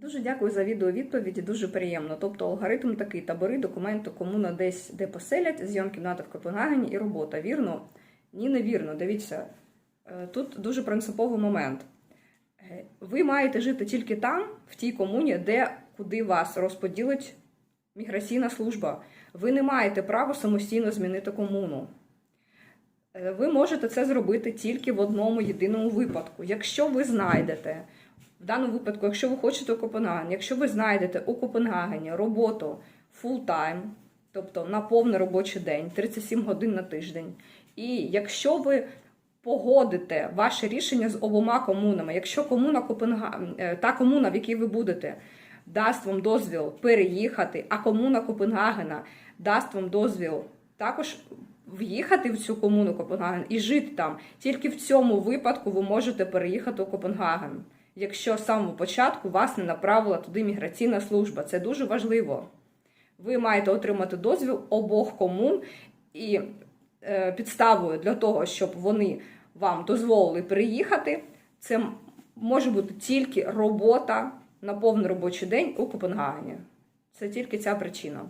Дуже дякую за відеовідповіді, дуже приємно. Тобто алгоритм такий: табори, документи, комуна десь де поселять, зйом кімната в Копенгагені і робота. Вірно? Ні, не вірно. Дивіться, е, тут дуже принциповий момент. Е, Ви маєте жити тільки там, в тій комуні, де куди вас розподілить міграційна служба. Ви не маєте права самостійно змінити комуну. Е, Ви можете це зробити тільки в одному єдиному випадку. Якщо ви знайдете, в даному випадку, якщо ви хочете у Копенгаген, якщо ви знайдете у Копенгагені роботу full-time, тобто на повний робочий день, 37 годин на тиждень, і якщо ви погодите ваше рішення з обома комунами, якщо комуна Копенгаген, е, та комуна, в якій ви будете, дасть вам дозвіл переїхати, а комуна Копенгагена дасть вам дозвіл також в'їхати в цю комуну Копенгаген і жити там. Тільки в цьому випадку ви можете переїхати у Копенгаген, якщо з самого початку вас не направила туди міграційна служба. Це дуже важливо. Ви маєте отримати дозвіл обох комун і е, підставою для того, щоб вони вам дозволили переїхати, це може бути тільки робота на повний робочий день у Копенгагені. Це тільки ця причина.